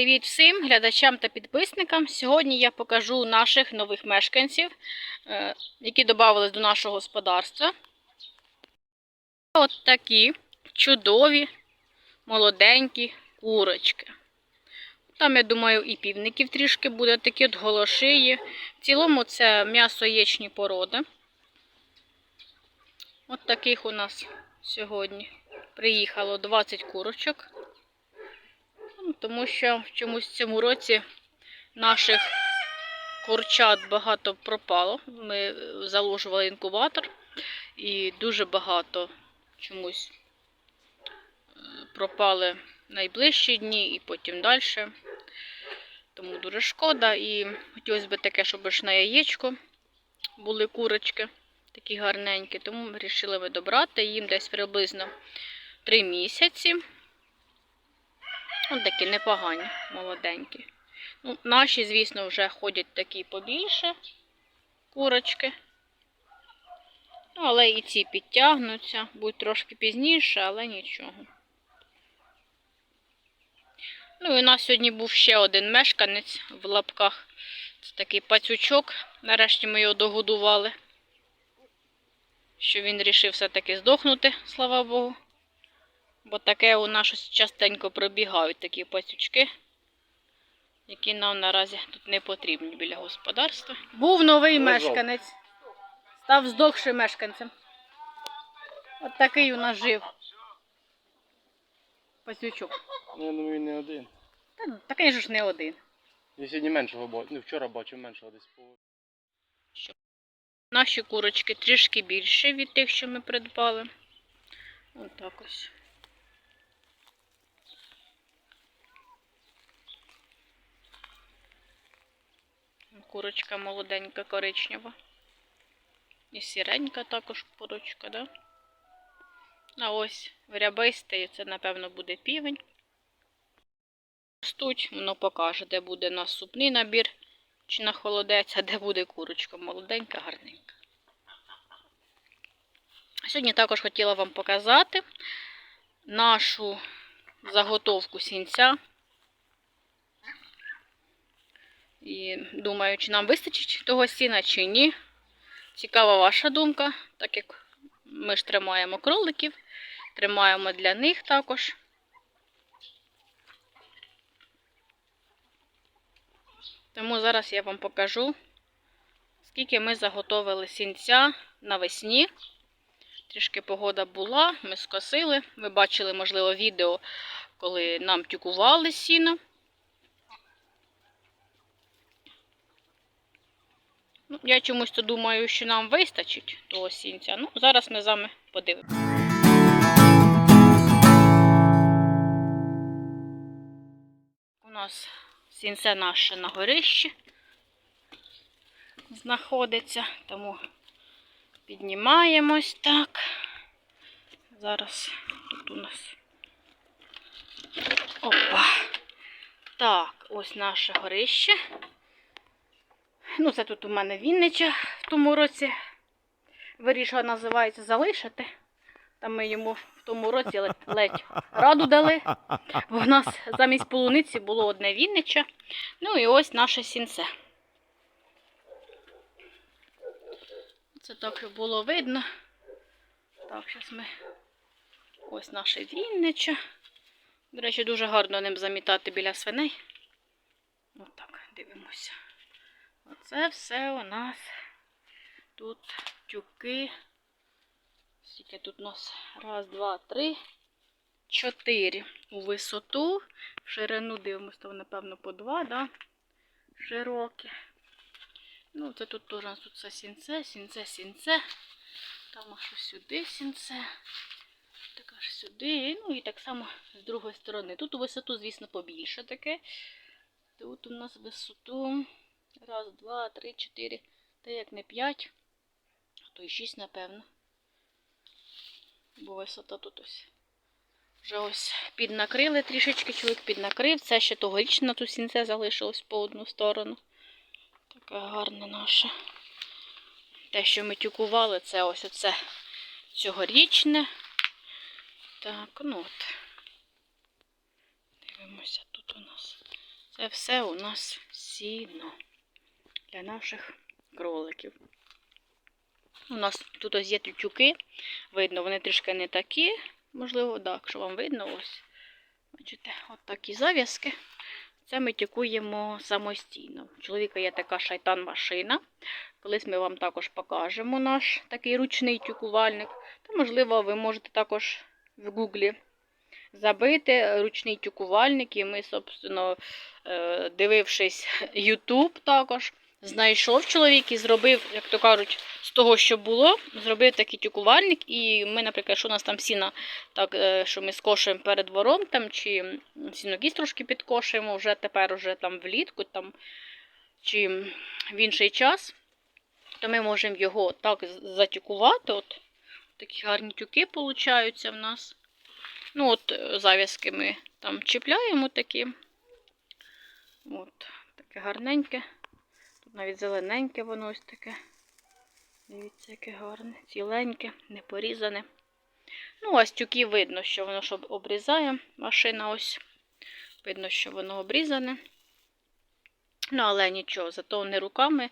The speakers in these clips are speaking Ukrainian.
Привіт всім глядачам та підписникам. Сьогодні я покажу наших нових мешканців, е, які додавались до нашого господарства. От такі чудові, молоденькі курочки. Там, я думаю, і півників трішки буде, такі от голошиї. В цілому це м'ясо яєчні породи. От таких у нас сьогодні приїхало 20 курочок. Тому що в чомусь цьому році наших курчат багато пропало. Ми е, заложували інкубатор і дуже багато чомусь е, пропали найближчі дні і потім далі. Тому дуже шкода. І хотілося б таке, щоб ж на яєчко були курочки такі гарненькі. Тому ми вирішили видобрати їм десь приблизно 3 місяці. Ось такі непогані, молоденькі. Ну, наші, звісно, вже ходять такі побільше курочки. Ну, але і ці підтягнуться, будуть трошки пізніше, але нічого. Ну і у нас сьогодні був ще один мешканець в лапках. Це такий пацючок. Нарешті ми його догодували. Що він вирішив все-таки здохнути, слава Богу. Бо таке у нас щось частенько пробігають такі пасючки, які нам наразі тут не потрібні біля господарства. Був новий Лежав. мешканець. Став здохшим мешканцем. От такий у нас жив. Пасючок. Ну, я думаю, він не один. Та, ну, та, звісно ж, не один. Я сьогодні меншого бачив. Ну, вчора бачив меншого десь по. Наші курочки трішки більше від тих, що ми придбали. Ось так ось. Курочка молоденька, коричнева. І сіренька також курочка, да? А ось рябистий, це, напевно, буде півень. Ростуть, воно покаже, де буде на супний набір чи на холодець, а де буде курочка молоденька, гарненька. Сьогодні також хотіла вам показати нашу заготовку сінця. І думаю, чи нам вистачить того сіна, чи ні. Цікава ваша думка, так як ми ж тримаємо кроликів, тримаємо для них також. Тому зараз я вам покажу, скільки ми заготовили сінця навесні. Трішки погода була, ми скосили. Ви бачили, можливо, відео, коли нам тюкували сіно. Ну, я чомусь то думаю, що нам вистачить того сінця. Ну, зараз ми з вами подивимося. У нас сінце наше на горищі знаходиться, тому піднімаємось так. Зараз тут у нас. Опа. Так, ось наше горище. Ну, це тут у мене Віннича в тому році вирішила, називається, залишити. Там ми йому в тому році ледь, ледь раду дали. Бо в нас замість полуниці було одне Віннича. Ну і ось наше сінце. Це так, було видно. Так, зараз ми. Ось наше Віннича. До речі, дуже гарно ним замітати біля свиней. Отак, дивимося. Оце все у нас тут тюки. Скільки тут у нас? Раз, два, три, чотири. У висоту, в ширину дивимося, то напевно по два, да? Широкі. Ну, це тут теж у нас тут все сінце, сінце, сінце. Там аж сюди сінце. Так аж сюди. Ну і так само з другої сторони. Тут у висоту, звісно, побільше таке. Тут у нас висоту. Раз, два, три, чотири. Та як не п'ять, то й шість, напевно. Бо висота тут ось. Вже ось піднакрили трішечки, чоловік піднакрив. Це ще тогорічне на ту сінце залишилось по одну сторону. Таке гарне наше. Те, що ми тюкували, це ось оце цьогорічне. Так, ну от. Дивимося, тут у нас Це все у нас сіно для наших кроликів. У нас тут ось є тютюки. Видно, вони трішки не такі. Можливо, так, якщо вам видно, ось. Бачите, от такі зав'язки. Це ми тюкуємо самостійно. У чоловіка є така шайтан-машина. Колись ми вам також покажемо наш такий ручний тюкувальник. Та, можливо, ви можете також в гуглі забити ручний тюкувальник. І ми, собственно, е, дивившись YouTube також, знайшов чоловік і зробив, як то кажуть, з того, що було, зробив такий тюкувальник. І ми, наприклад, що у нас там сіна, так, е, що ми скошуємо перед двором, там, чи сінокіс трошки підкошуємо вже тепер уже там влітку, там, чи в інший час, то ми можемо його так затюкувати. От, такі гарні тюки получаються в нас. Ну, от е, зав'язки ми там чіпляємо такі. От, таке гарненьке. Тут навіть зелененьке воно ось таке. Дивіться, яке гарне, ціленьке, не порізане. Ну, ось тюки видно, що воно ж об- обрізає машина ось. Видно, що воно обрізане. Ну, але нічого, зато не руками.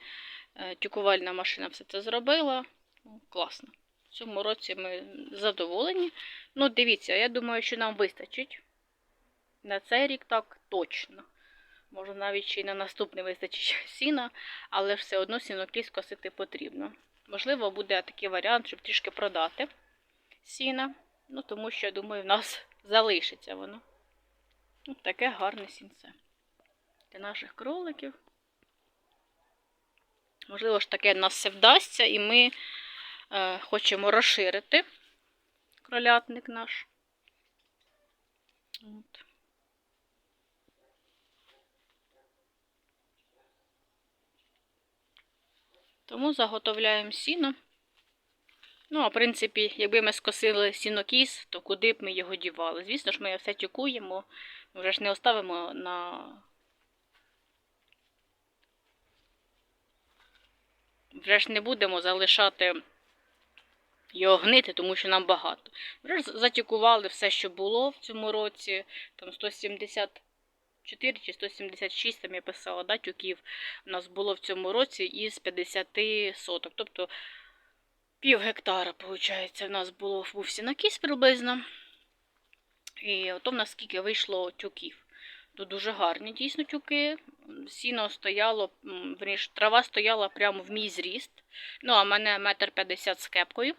Е, Тюкувальна машина все це зробила. Ну, Класно. В цьому році ми задоволені. Ну, дивіться, я думаю, що нам вистачить. На цей рік так точно. Може, навіть ще й на наступний вистачить сіна, але все одно сінокіс косити потрібно. Можливо, буде такий варіант, щоб трішки продати сіна. Ну, тому що, я думаю, в нас залишиться воно. Ну, таке гарне сінце. Для наших кроликів. Можливо ж таке нас все вдасться, і ми е, хочемо розширити кролятник наш. От. Тому заготовляємо сіно. Ну, а в принципі, якби ми скосили сінокіс, то куди б ми його дівали? Звісно ж, ми все тюкуємо, вже ж не оставимо на. Вже ж не будемо залишати його гнити, тому що нам багато. Вже ж затюкували все, що було в цьому році. Там 174 чи 176, там я писала, да, тюків у нас було в цьому році із 50 соток. Тобто пів гектара, виходить, у нас було був сінокіс приблизно. І ото в нас скільки вийшло тюків. Тут дуже гарні дійсно тюки. Сіно стояло, верніше, трава стояла прямо в мій зріст. Ну, а в мене метр п'ятдесят з кепкою.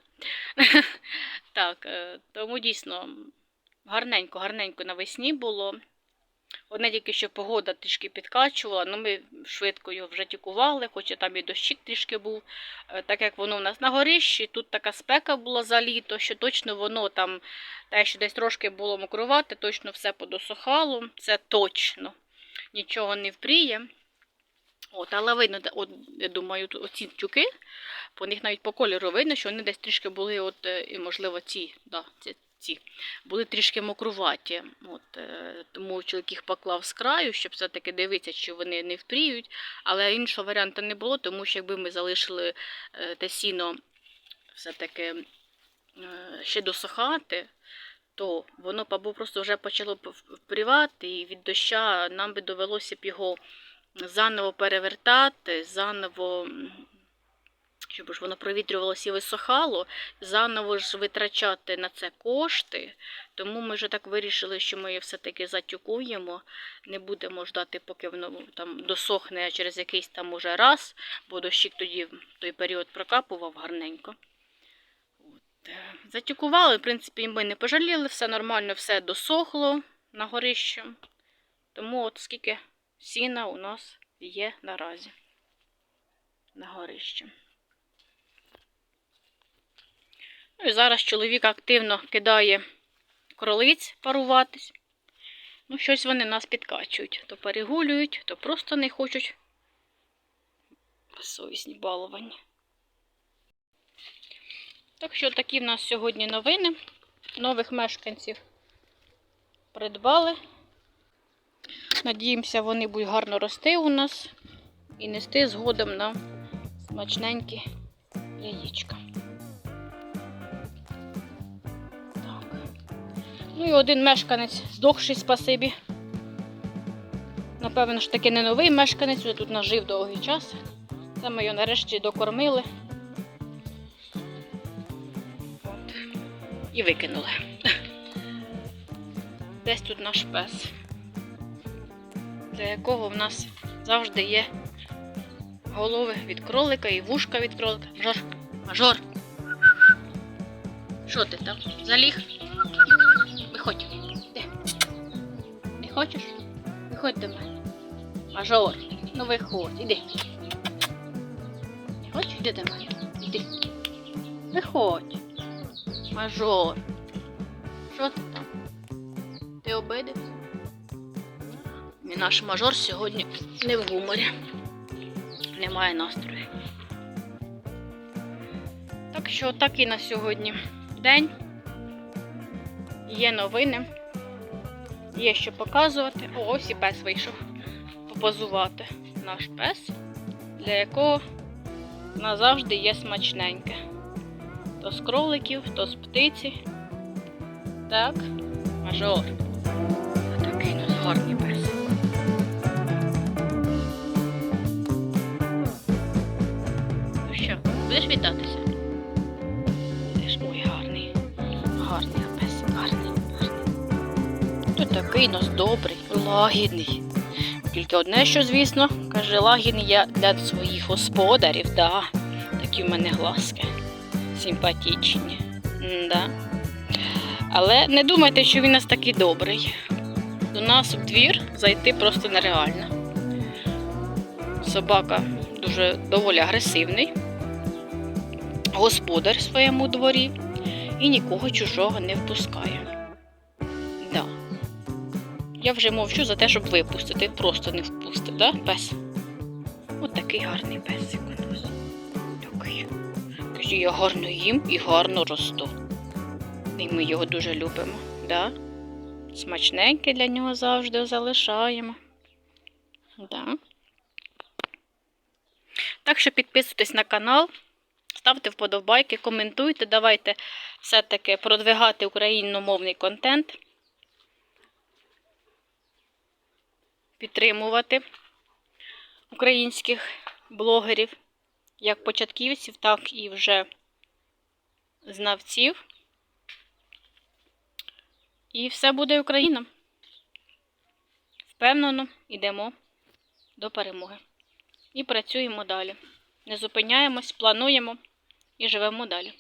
так, е, тому дійсно гарненько, гарненько навесні було. Одне тільки що погода трішки підкачувала, ну ми швидко його вже тікували, хоча там і дощик трішки був. Е, Так як воно в нас на горищі, тут така спека була за літо, що точно воно там, те, що десь трошки було мокрувати, точно все подосохало. Це точно. Нічого не впріє. От, але видно, от, я думаю, оці тюки, по них навіть по кольору видно, що вони десь трішки були, от, е, і, можливо, ці, да, ці, ці були трішки мокруваті. От, е, тому чоловік їх поклав з краю, щоб все-таки дивитися, чи вони не впріють. Але іншого варіанту не було, тому що якби ми залишили е, те сіно все-таки е, ще досохати, то воно або просто вже почало впрівати, і від доща нам би довелося б його заново перевертати, заново, щоб ж воно провітрювалося і висохало, заново ж витрачати на це кошти. Тому ми вже так вирішили, що ми її все-таки затюкуємо, не будемо ждати, поки воно там досохне через якийсь там уже раз, бо дощик тоді в той період прокапував гарненько. От. е, Затюкували, в принципі, ми не пожаліли, все нормально, все досохло на горищі. Тому от скільки сіна у нас є наразі на горищі. Ну і зараз чоловік активно кидає кролиць паруватись. Ну, щось вони нас підкачують. То перегулюють, то просто не хочуть. Безсовісні баловані. Так що такі в нас сьогодні новини. Нових мешканців придбали. Надіємося, вони будуть гарно рости у нас і нести згодом нам смачненькі яєчка. Ну і один мешканець здохший спасибі. Напевно, що таки не новий мешканець, вже тут нажив довгий час. Це ми його нарешті докормили. От. І викинули. Десь тут наш пес, для якого в нас завжди є голови від кролика і вушка від кролика. Мажор, мажор. Що ти там? Заліг? Виходь. Де? Не хочеш? Виходь до мене. Мажор. Ну виходь, іди. Не хочеш? Іди до мене. Іди. Виходь. Мажор. Що ти там? Ти обидився? І наш мажор сьогодні не в гуморі. Немає настрою. Так що так і на сьогодні день. Є новини. Є що показувати. О, ось і пес вийшов попозувати. Наш пес, для якого назавжди є смачненьке. То з кроликів, то з птиці. Так, мажор. Такий нас гарний пес. Ну що, будеш вітатися? Нас добрий, лагідний. Тільки одне, що, звісно, каже, лагідний я для своїх господарів, да. Такі в мене глазки. Симпатичні. Да. Але не думайте, що він у нас такий добрий. До нас в двір зайти просто нереально. Собака дуже доволі агресивний, господар в своєму дворі і нікого чужого не впускає. Я вже мовчу за те, щоб випустити. Просто не впустив, да, пес? От такий гарний песик у нас. Такий. Каже, я гарно їм і гарно росту. І ми його дуже любимо, да? Смачненьке для нього завжди залишаємо. Да. Так що підписуйтесь на канал, ставте вподобайки, коментуйте, давайте все-таки продвигати україномовний контент. Підтримувати українських блогерів, як початківців, так і вже знавців. І все буде Україна. Впевнено, йдемо до перемоги. І працюємо далі. Не зупиняємось, плануємо і живемо далі.